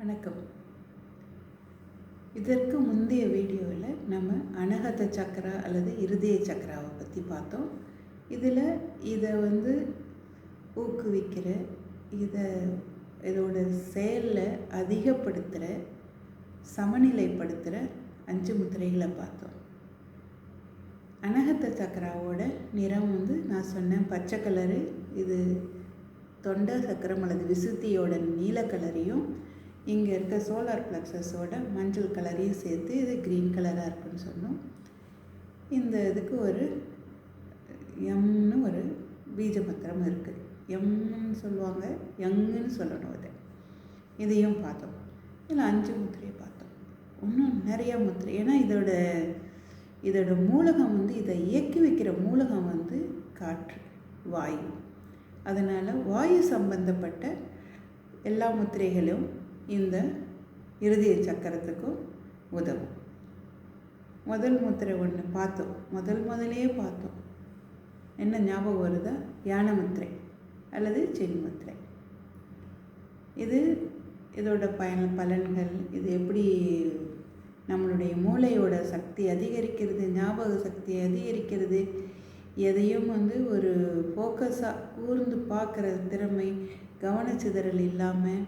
வணக்கம். இதற்கு முந்தைய வீடியோவில் நம்ம அனகத சக்கரா அல்லது இருதய சக்கராவை பற்றி பார்த்தோம். இதில் இதை வந்து ஊக்குவிக்கிற இதை இதோட செயலில் அதிகப்படுத்துகிற சமநிலைப்படுத்துகிற அஞ்சு முத்திரைகளை பார்த்தோம். அனகத்த சக்கராவோட நிறம் வந்து நான் சொன்னேன் பச்சை கலரு இது தொண்டை சக்கரம் அல்லது விசுத்தியோட நீல கலரையும் இங்கே இருக்க சோலார் ப்ளக்ஸஸோட மஞ்சள் கலரையும் சேர்த்து இது க்ரீன் கலராக இருக்குன்னு சொன்னோம். இந்த இதுக்கு ஒரு எம்னு ஒரு பீஜபத்திரம் இருக்குது எம்னு சொல்லுவாங்க யங்குன்னு சொல்லணும் அதை இதையும் பார்த்தோம். இதில் அஞ்சு முத்திரையை பார்த்தோம். இன்னும் நிறையா முத்திரை. ஏன்னா இதோட இதோட மூலகம் வந்து இதை இயக்கி வைக்கிற மூலகம் வந்து காற்று வாயு. அதனால் வாயு சம்பந்தப்பட்ட எல்லா முத்திரைகளும் இந்த இருதய சக்கரத்துக்கும் உதவும். முதல் முத்திரை ஒன்று பார்த்தோம். முதல் முதலே பார்த்தோம். என்ன ஞாபகம் வருதா? யானை முத்திரை அல்லது சென் முத்திரை. இது இதோட பயன் பலன்கள் இது எப்படி நம்மளுடைய மூளையோட சக்தி அதிகரிக்கிறது ஞாபக சக்தி அதிகரிக்கிறது எதையும் வந்து ஒரு ஃபோக்கஸாக கூர்ந்து பார்க்குற திறமை கவனச்சிதறல் இல்லாமல்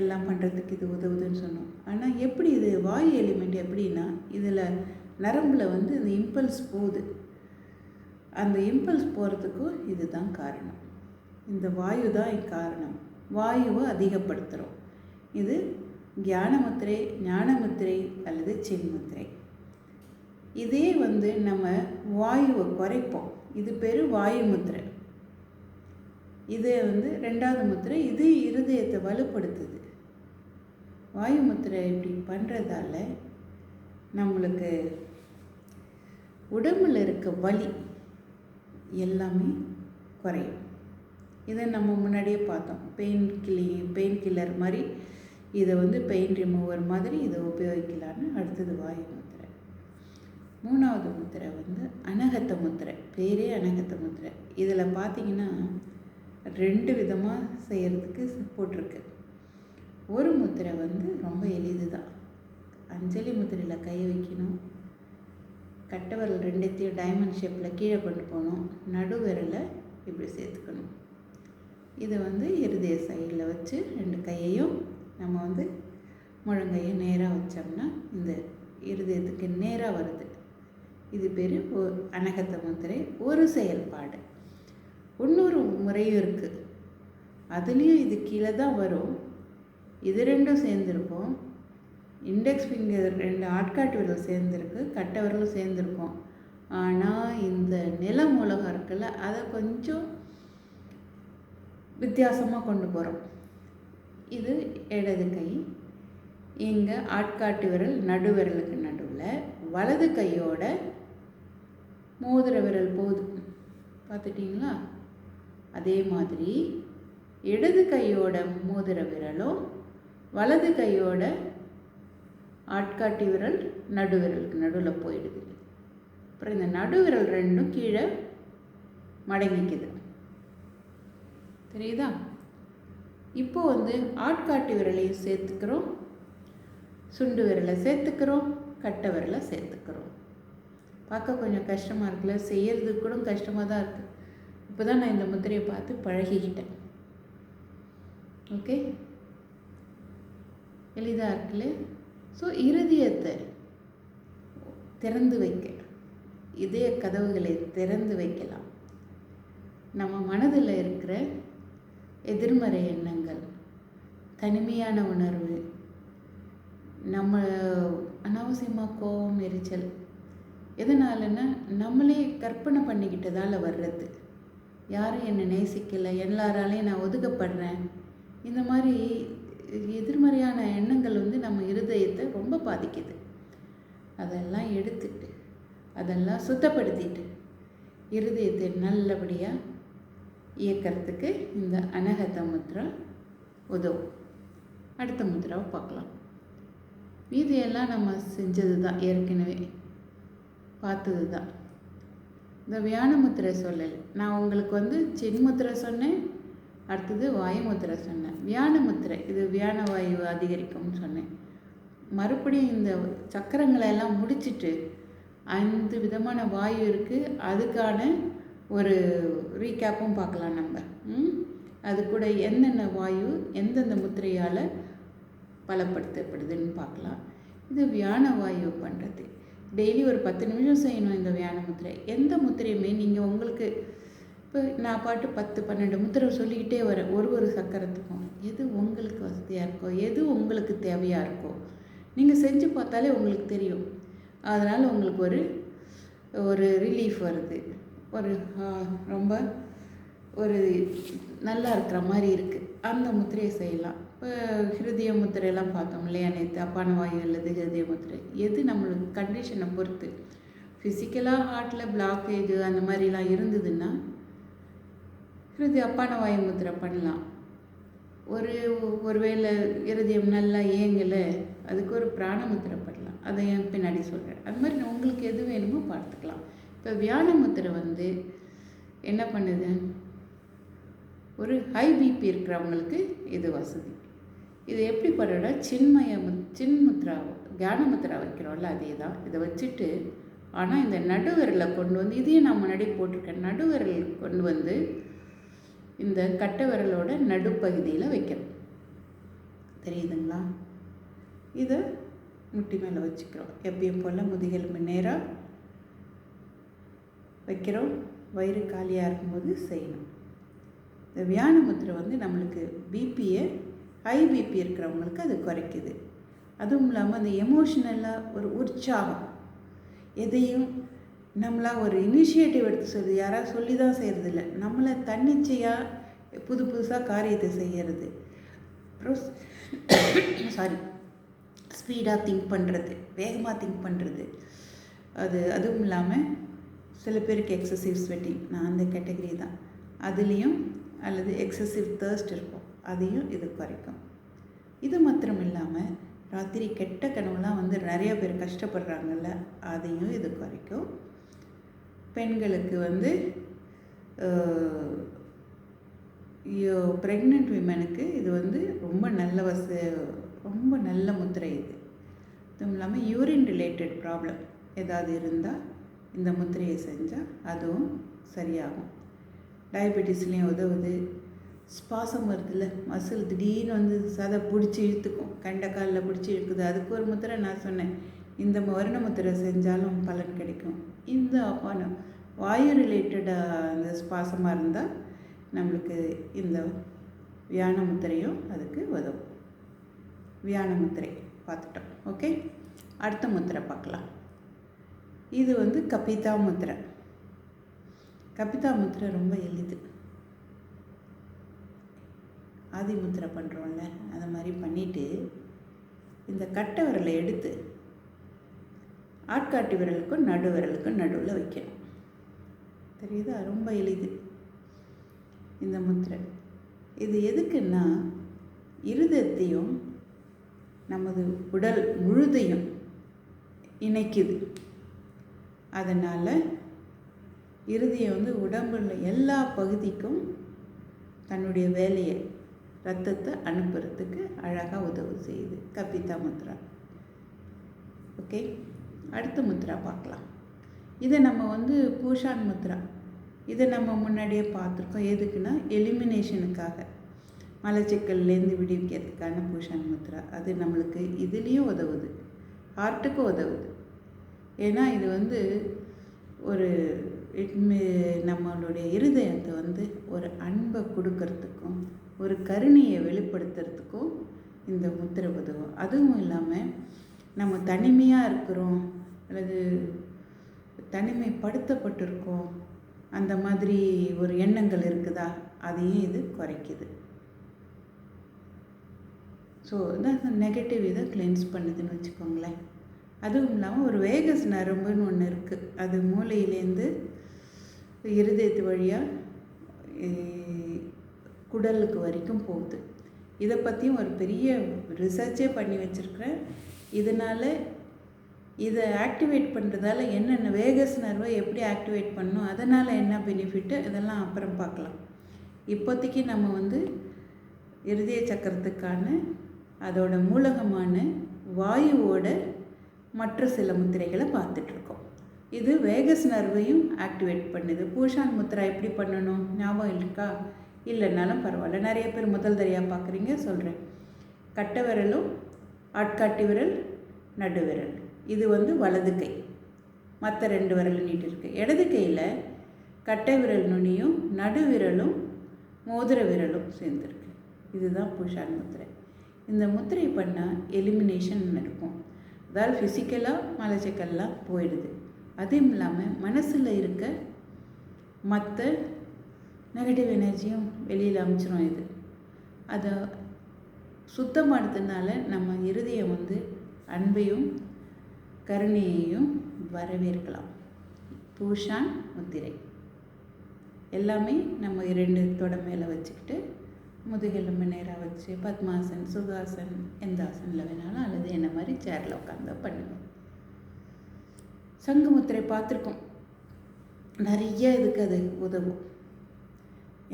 எல்லாம் பண்ணுறதுக்கு இது உதவுதுன்னு சொன்னோம். ஆனால் எப்படி இது வாயு எலிமெண்ட் எப்படின்னா இதில் நரம்பில் வந்து இந்த இம்பல்ஸ் போகுது. அந்த இம்பல்ஸ் போகிறதுக்கும் இதுதான் காரணம். இந்த வாயு தான் காரணம் வாயுவை அதிகப்படுத்துகிறோம் இது ஞானமுத்திரை ஞானமுத்திரை அல்லது சென்முத்திரை. இதே வந்து நம்ம வாயுவை குறைப்போம். இது பேர் வாயு முத்திரை இது வந்து ரெண்டாவது முத்திரை இது இருதயத்தை வலுப்படுத்துது. வாயு முத்திரை இப்படி பண்ணுறதால நம்மளுக்கு உடம்பில் இருக்க வலி எல்லாமே குறையும். இதை நம்ம முன்னாடியே பார்த்தோம். பெயின் கிளி பெயின் கில்லர் மாதிரி இதை வந்து பெயின் ரிமூவர் மாதிரி இதை உபயோகிக்கலான்னு அடுத்தது வாயு முத்திரை. மூணாவது முத்திரை வந்து அனகத்த முத்திரை. பேரே அனகத்த முத்திரை. இதில் பார்த்தீங்கன்னா ரெண்டு விதமாக செய்கிறதுக்கு போட்டிருக்கு. ஒரு முத்திரை வந்து ரொம்ப எளிது தான் அஞ்சலி முத்திரையில் கை வைக்கணும். கட்டவரல் ரெண்டுத்தையும் டைமண்ட் ஷேப்பில் கீழே கொண்டு போகணும். நடுவிரலை இப்படி சேர்த்துக்கணும். இதை வந்து இருதய சைடில் வச்சு ரெண்டு கையையும் நம்ம வந்து முழங்கையை நேராக வச்சோம்னா இந்த இருதயத்துக்கு நேராக வருது. இது பேர் அனகத்த முத்திரை. ஒரு செயல்பாடு. இன்னொரு முறையும் இருக்குது அதுலேயும் இது கீழே தான் வரும். இது ரெண்டும் சேர்ந்துருக்கும். இண்டெக்ஸ் ஃபிங்கர் ரெண்டு ஆட்காட்டு விரல் சேர்ந்துருக்கு. கட்டை விரலும் சேர்ந்துருக்கும். ஆனால் இந்த நில மூலகம் இருக்குல்ல அதை கொஞ்சம் வித்தியாசமாக கொண்டு போகிறோம் இது இடது கை. இங்கே ஆட்காட்டு விரல் நடுவிரலுக்கு நடுவில். வலது கையோட மோதிர விரல் போகுது பார்த்துட்டிங்களா? அதே மாதிரி இடது கையோட மோதிர விரலும் வலது கையோட ஆட்காட்டி விரல் நடுவிரலுக்கு நடுவில் போயிடுது. அப்புறம் இந்த நடுவிரல் ரெண்டும் கீழே மடங்கிக்குது. தெரியுதா? இப்போ வந்து ஆட்காட்டி விரலையும் சேர்த்துக்கிறோம் சுண்டு விரலை சேர்த்துக்கிறோம் கட்டை விரலை சேர்த்துக்கிறோம். பார்க்க கொஞ்சம் கஷ்டமாக இருக்குல்ல? செய்யறதுக்கு கூட கஷ்டமாக தான் இருக்குது இப்போ தான் நான் இந்த முத்திரையை பார்த்து பழகிக்கிட்டேன். ஓகே எளிதாக இருக்குல்ல? ஸோ இருதயத்தை திறந்து வைக்க இதய கதவுகளை திறந்து வைக்கலாம். நம்ம மனதில் இருக்கிற எதிர்மறை எண்ணங்கள் தனிமையான உணர்வு நம்ம அனாவசியமாக கோபம் எரிச்சல் எதனாலன்னா நம்மளே கற்பனை பண்ணிக்கிட்டதால் வர்றது. யாரும் என்னை நேசிக்கலை எல்லாராலையும் நான் ஒதுக்கப்படுறேன். இந்த மாதிரி எதிர்மறையான எண்ணங்கள் வந்து நம்ம இருதயத்தை ரொம்ப பாதிக்குது. அதெல்லாம் எடுத்துட்டு அதெல்லாம் சுத்தப்படுத்திட்டு இருதயத்தை நல்லபடியாக இயக்கிறதுக்கு இந்த அனகத முத்ரா உதவும். அடுத்த முத்ராவை பார்க்கலாம். மீதியெல்லாம் நம்ம செஞ்சது தான் ஏற்கனவே பார்த்தது தான் இந்த வியான முத்திரை சொல்லலை. நான் உங்களுக்கு வந்து சின்முத்திரை சொன்னேன் அடுத்தது வாயு முத்திரை சொன்னேன். வியான முத்திரை இது வியான வாயு அதிகரிக்கும்னு சொன்னேன். மறுபடியும் இந்த சக்கரங்களை எல்லாம் முடிச்சிட்டு ஐந்து விதமான வாயு இருக்குது அதுக்கான ஒரு ரீகேப்பும் பார்க்கலாம் நம்ம. ம்? அது கூட என்னென்ன வாயு எந்தெந்த முத்திரையால் பலப்படுத்தப்படுதுன்னு பார்க்கலாம். இது வியான வாயு பண்ணுறது டெய்லி ஒரு பத்து நிமிஷம் செய்யணும் இந்த வியான முத்திரை. எந்த முத்திரையுமே நீங்கள் உங்களுக்கு இப்போ நான் பாட்டு பத்து பன்னெண்டு முத்திரை சொல்லிக்கிட்டே வரேன். ஒரு ஒரு சக்கரத்துக்கும். எது உங்களுக்கு வசதியாக இருக்கோ எது உங்களுக்கு தேவையாக இருக்கோ நீங்கள் செஞ்சு பார்த்தாலே உங்களுக்கு தெரியும். அதனால் உங்களுக்கு ஒரு ஒரு ரிலீஃப் வருது. ஒரு ரொம்ப ஒரு நல்லா இருக்கிற மாதிரி இருக்குது அந்த முத்திரையை செய்யலாம். ஹிருதய முத்திரையெல்லாம் பார்த்தோம் இல்லையா நேற்று அப்பான வாயு அல்லது ஹிருதய முத்திரை. எது நம்மளுக்கு கண்டிஷனை பொறுத்து? ஃபிசிக்கலாக ஹார்ட்டில் பிளாக்கேஜ் அந்த மாதிரிலாம் இருந்ததுன்னா ஹிருதய அப்பான வாயு முத்திரை பண்ணலாம். ஒரு ஒருவேளை இருதயம் நல்லா இயங்கலை அதுக்கு ஒரு பிராண முத்திரை பண்ணலாம். அதை என் பின்னாடி சொல்கிறேன் அது மாதிரி நான் உங்களுக்கு எது வேணுமோ பார்த்துக்கலாம். இப்போ வியான முத்திரை வந்து என்ன பண்ணுது? ஒரு ஹை பிபி இருக்கிறவங்களுக்கு இது வசதி. இது எப்படி பண்ணுறோன்னா சின்மய முத் சின்முத்ரா தியான முத்ரா வைக்கிறோம்ல அதே தான். இதை வச்சுட்டு ஆனால் இந்த நடுவரலை கொண்டு வந்து இதையும் நான் முன்னாடி போட்டிருக்கேன். நடுவிரல் கொண்டு வந்து இந்த கட்டை விரலோட நடுப்பகுதியில் வைக்கிறோம். தெரியுதுங்களா? இதை முட்டி மேலே வச்சுக்கிறோம். எப்பயும் போல் முதுகெலும்பு நேராக வைக்கிறோம். வயிறு காலியாக இருக்கும்போது செய்யணும். இந்த வியான முத்திரை வந்து நம்மளுக்கு பிபியை ஹை பிபி இருக்கிறவங்களுக்கு அது குறைக்குது. அதுவும் இல்லாமல் அந்த எமோஷ்னலாக ஒரு உற்சாகம். எதையும் நம்மளாக ஒரு இனிஷியேட்டிவ் எடுத்து சொல்லுது யாராவது சொல்லி தான் செய்கிறதில்ல நம்மளை தன்னிச்சையாக புது புதுசாக காரியத்தை செய்கிறது அப்புறம் சாரி ஸ்பீடாக திங்க் பண்ணுறது வேகமாக திங்க் பண்ணுறது அது அதுவும் இல்லாமல் சில பேருக்கு எக்ஸசிவ் ஸ்வெட்டிங் நான் அந்த கேட்டகரி தான். அதுலேயும் அல்லது எக்ஸசிவ் தேர்ஸ்ட் இருக்கும். அதையும் இது குறைக்கும். இது மாத்திரம் இல்லாமல் ராத்திரி கெட்ட கனவுலாம் வந்து நிறைய பேர் கஷ்டப்படுறாங்கல்ல அதையும் இது குறைக்கும். பெண்களுக்கு வந்து ப்ரெக்னென்ட் விமனுக்கு இது வந்து ரொம்ப நல்ல வச ரொம்ப நல்ல முத்திரை இது. அதுவும் இல்லாமல் யூரின் ரிலேட்டட் ப்ராப்ளம் ஏதாவது இருந்தால் இந்த முத்திரையை செஞ்சால் அதுவும் சரியாகும். டயபெட்டிஸ்லேயும் உதவுது. ஸ்பாசம் வருதுல்ல மசில் திடீர்னு வந்து சதை பிடிச்சி இழுத்துக்கும். கண்ட காலில் பிடிச்சி இழுக்குது. அதுக்கு ஒரு முத்திரை நான் சொன்னேன். இந்த வருண முத்திரை செஞ்சாலும் பலன் கிடைக்கும். இந்த அப்பான வாயு ரிலேட்டடாக அந்த ஸ்பாசமாக இருந்தால் நம்மளுக்கு இந்த வியான முத்திரையும் அதுக்கு உதவும். வியான முத்திரை பார்த்துட்டோம். ஓகே அடுத்த முத்திரை பார்க்கலாம். இது வந்து கபிதா முத்திரை. கபிதா முத்திரை ரொம்ப எளிது. ஆதி முத்திரை பண்ணுறோம்ல அதை மாதிரி பண்ணிவிட்டு இந்த கட்டை விரலை எடுத்து ஆட்காட்டி விரலுக்கும் நடு விரலுக்கும் நடுவில் வைக்கணும். தெரியுதா? ரொம்ப எளிது. இந்த முத்திரை. இது எதுக்குன்னா இருதத்தையும் நமது உடல் முழுதையும் இணைக்குது. அதனால் இறுதியை வந்து உடம்புல எல்லா பகுதிக்கும் தன்னுடைய வேலையை ரத்தத்தை அனுப்புறதுக்கு அழகாக உதவி செய்யுது. கபிதா முத்ரா. ஓகே அடுத்த முத்ரா பார்க்கலாம். இதை நம்ம வந்து பூஷான் முத்ரா. இதை நம்ம முன்னாடியே பார்த்துருக்கோம். எதுக்குன்னா எலிமினேஷனுக்காக மலச்சிக்கல்லேருந்து விடுவிக்கிறதுக்கான பூஷான் முத்ரா. அது நம்மளுக்கு இதுலேயும் உதவுது. ஹார்ட்டுக்கும் உதவுது. ஏன்னா இது வந்து ஒரு நம்மளுடைய இருதயத்தை வந்து ஒரு அன்பை கொடுக்கறதுக்கும் ஒரு கருணையை வெளிப்படுத்துறதுக்கும் இந்த முத்திரை உதவும். அதுவும் இல்லாமல் நம்ம தனிமையாக இருக்கிறோம் அல்லது தனிமைப்படுத்தப்பட்டிருக்கோம் அந்த மாதிரி ஒரு எண்ணங்கள் இருக்குதா? அதையும் இது குறைக்குது. ஸோ இதான் நெகட்டிவ் இதை கிளென்ஸ் பண்ணுதுன்னு வச்சுக்கோங்களேன். அதுவும் இல்லாமல் ஒரு வேகஸ் நரம்புன்னு ஒன்று இருக்குது அது மூளையிலேருந்து இருதயத்து வழியாக குடலுக்கு வரைக்கும் போகுது. இதை பற்றியும் ஒரு பெரிய ரிசர்ச்சே பண்ணி வச்சுருக்கிறேன். இதனால் இதை ஆக்டிவேட் பண்ணுறதால என்னென்ன வேகஸ் நர்வை எப்படி ஆக்டிவேட் பண்ணணும் அதனால் என்ன பெனிஃபிட்டு இதெல்லாம் அப்புறம் பார்க்கலாம். இப்போதைக்கு நம்ம வந்து இருதய சக்கரத்துக்கான அதோட மூலகமான வாயுவோட மற்ற சில முத்திரைகளை பார்த்துட்ருக்கோம். இது வேகஸ் நர்வையும் ஆக்டிவேட் பண்ணுது. பூஷான் முத்திரா எப்படி பண்ணணும்? ஞாபகம் இருக்கா? இல்லைன்னாலும் பரவாயில்ல. நிறைய பேர் முதல் தரையாக பார்க்குறீங்க சொல்கிறேன் கட்டை விரலும் ஆட்காட்டி விரல் நடு விரல். இது வந்து வலது கை. மற்ற ரெண்டு விரல் நீட்டிருக்கு. இடது கையில் கட்டை விரல் நுனியும் நடுவிரலும் மோதிர விரலும் சேர்ந்துருக்கு. இதுதான் புஷான் முத்திரை. இந்த முத்திரை பண்ணால் எலிமினேஷன் இருக்கும். அதாவது ஃபிசிக்கலாக மலச்சிக்கல்லாம் போயிடுது. அதுவும் இல்லாமல் மனசில் இருக்க மற்ற நெகட்டிவ் எனர்ஜியும் வெளியில் அமிச்சிரும் இது. அதை சுத்தமானதுனால நம்ம இறுதியை வந்து அன்பையும் கருணையையும் வரவேற்கலாம். பூஷான் முத்திரை. எல்லாமே நம்ம இரண்டு தொட மேலே வச்சுக்கிட்டு முதுகெலும்பு நேராக வச்சு பத்மாசன் சுகாசன் எந்த ஆசனில் வேணாலும் அல்லது என்ன மாதிரி சேரில் உட்காந்து பண்ணுவோம். சங்கு முத்திரை பார்த்துருக்கோம் நிறைய இதுக்கு அது உதவும்.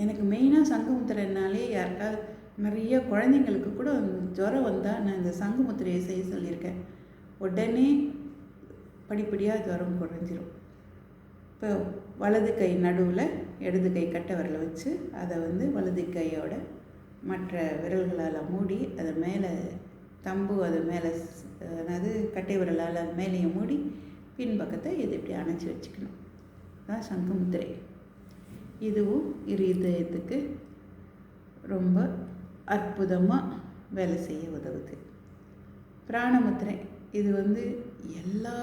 எனக்கு மெயினாக சங்குமுத்திரைனாலே யாருக்காவது நிறைய குழந்தைங்களுக்கு கூட ஜுரம் வந்தால் நான் இந்த சங்குமுத்திரையை செய்ய சொல்லியிருக்கேன். உடனே படிப்படியாக ஜுரம் குறைஞ்சிரும். இப்போ வலது கை நடுவில் இடது கை கட்டை விரலை வச்சு அதை வந்து வலது கையோட மற்ற விரல்களால் மூடி அதை மேலே தம்பு அது மேலே அதாவது கட்டை விரலால் மேலேயும் மூடி பின்பக்கத்தை இது இப்படி அணைச்சி வச்சுக்கணும். தான் சங்குமுத்திரை இதுவும் இருதயத்துக்கு ரொம்ப அற்புதமாக வேலை செய்ய உதவுது. பிராணமுத்திரை இது வந்து எல்லா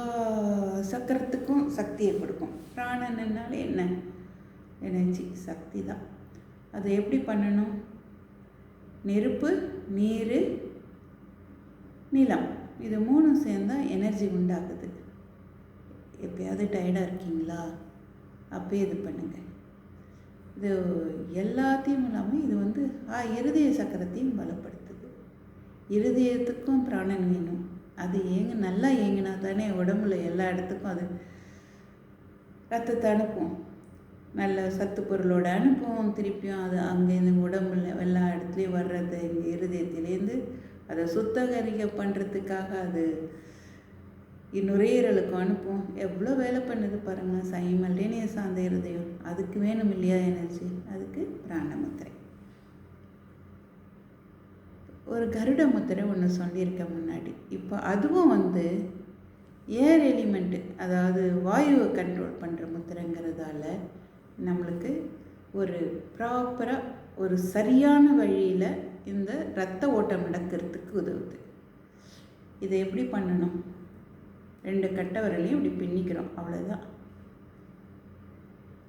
சக்கரத்துக்கும் சக்தியை கொடுக்கும். பிராணன்னாலே என்ன? எனர்ஜி சக்தி தான். அதை எப்படி பண்ணணும்? நெருப்பு நீர் நிலம். இது மூணும் சேர்ந்தால் எனர்ஜி உண்டாகுது. எப்பயாவது டயர்டாக இருக்கீங்களா? அப்போ இது பண்ணுங்கள் இது எல்லாத்தையும் இல்லாமல் இது வந்து ஆ இருதய சக்கரத்தையும் பலப்படுத்துது. இருதயத்துக்கும் பிராணன் வேணும். அது ஏங்க நல்லா ஏங்கினா தானே உடம்புல எல்லா இடத்துக்கும் அது ரத்தத்தை அனுப்பும். நல்ல சத்து பொருளோட அனுப்பும். திருப்பியும் அது அங்கேருந்து உடம்புல எல்லா இடத்துலையும் வர்றது இங்கே இருதயத்திலேருந்து அதை சுத்தகரிக்க பண்ணுறதுக்காக அது நுரையீரலுக்கு அனுப்பும் எவ்வளோ வேலை பண்ணுது பாருங்கள் சைமல்டேனியஸ் அந்த இருதயம். அதுக்கு வேணும் இல்லையா எனர்ஜி? அதுக்கு பிராண முத்திரை ஒரு கருட முத்திரை ஒன்று சொல்லியிருக்கேன் முன்னாடி. இப்போ அதுவும் வந்து ஏர் எலிமெண்ட்டு அதாவது வாயுவை கண்ட்ரோல் பண்ணுற முத்திரைங்கிறதால நம்மளுக்கு ஒரு ப்ராப்பராக ஒரு சரியான வழியில் இந்த ரத்த ஓட்டம் நடக்கிறதுக்கு உதவுது. இதை எப்படி பண்ணணும்? ரெண்டு கட்டை விரலையும் இப்படி பின்னிக்கிறோம். அவ்வளோதான்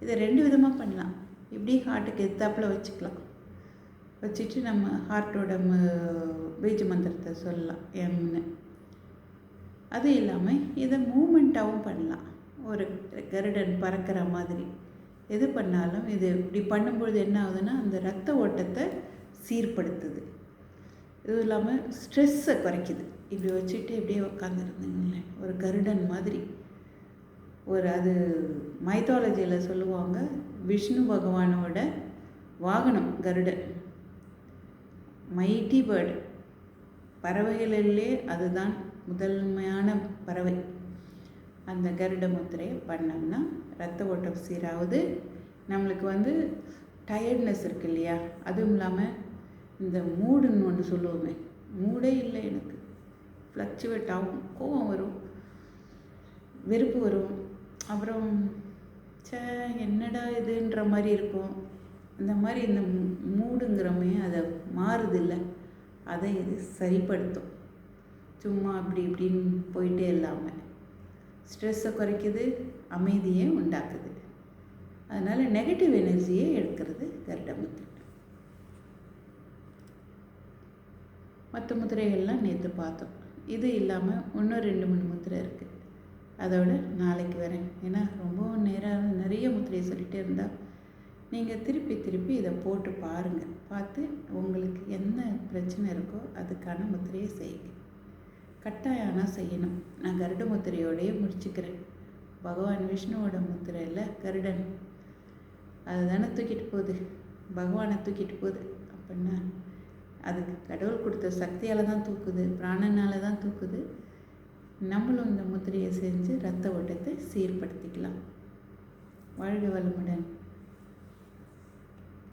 இதை ரெண்டு விதமாக பண்ணலாம். இப்படி ஹார்ட்டுக்கு எத்தாப்பில் வச்சுக்கலாம். வச்சுட்டு நம்ம ஹார்ட்டோட ம பீஜ மந்திரத்தை சொல்லலாம். எம்னு. அது இல்லாமல் இதை மூமெண்ட்டாகவும் பண்ணலாம். ஒரு கருடன் பறக்கிற மாதிரி. எது பண்ணாலும் இது இப்படி பண்ணும்பொழுது என்ன ஆகுதுன்னா அந்த ரத்த ஓட்டத்தை சீர்படுத்துது. இதுவும் இல்லாமல் ஸ்ட்ரெஸ்ஸை குறைக்குது. இப்படி வச்சுட்டு இப்படியே உட்காந்துருந்தீங்களேன் ஒரு கருடன் மாதிரி. ஒரு அது மைத்தாலஜியில் சொல்லுவாங்க விஷ்ணு பகவானோட வாகனம் கருடன். மைட்டி பேர்டு பறவைகளிலே அதுதான் முதன்மையான பறவை. அந்த கருட முத்திரையை பண்ணோம்னா ரத்த ஓட்டம் சீராகுது. நம்மளுக்கு வந்து டயர்ட்னஸ் இருக்கு இல்லையா? அதுவும் இல்லாமல் இந்த மூடுன்னு ஒன்று சொல்லுவோமே. மூடே இல்லை எனக்கு. ஃப்ளக்சுவேட் ஆகும். கோவம் வரும். வெறுப்பு வரும். அப்புறம் சே என்னடா இதுன்ற மாதிரி இருக்கும். இந்த மாதிரி இந்த மூடுங்கிறமே அதை மாறுதில்ல. அதை இது சரிப்படுத்தும். சும்மா அப்படி இப்படின்னு போயிட்டே இல்லாமல் ஸ்ட்ரெஸ்ஸை குறைக்குது அமைதியை உண்டாக்குது. அதனால் நெகட்டிவ் எனர்ஜியை எடுக்கிறது கருடமுத்திரை மற்ற முதிரைகள்லாம் நேற்று பார்த்தோம். இது இல்லாமல் இன்னும் ரெண்டு மூணு முத்திரை இருக்குது அதோட நாளைக்கு வரேன். ஏன்னா ரொம்பவும் நேராக நிறைய முத்திரையை சொல்லிகிட்டே இருந்தால் நீங்கள் திருப்பி திருப்பி இதை போட்டு பாருங்கள் பார்த்து உங்களுக்கு என்ன பிரச்சனை இருக்கோ அதுக்கான முத்திரையை செய்யுங்க. கட்டாயம் செய்யணும். நான் கருட முத்திரையோடையே முடிச்சுக்கிறேன். பகவான் விஷ்ணுவோட முத்திரை இல்லை கருடன். அது தானே தூக்கிட்டு போகுது. பகவானை தூக்கிட்டு போகுது. அப்படின்னா அதுக்கு கடவுள் கொடுத்த சக்தியால் தான் தூக்குது பிராணனால் தான் தூக்குது. நம்மளும் இந்த முத்திரையை செஞ்சு ரத்த ஓட்டத்தை சீர்படுத்திக்கலாம். வாழ்க வளமுடன்.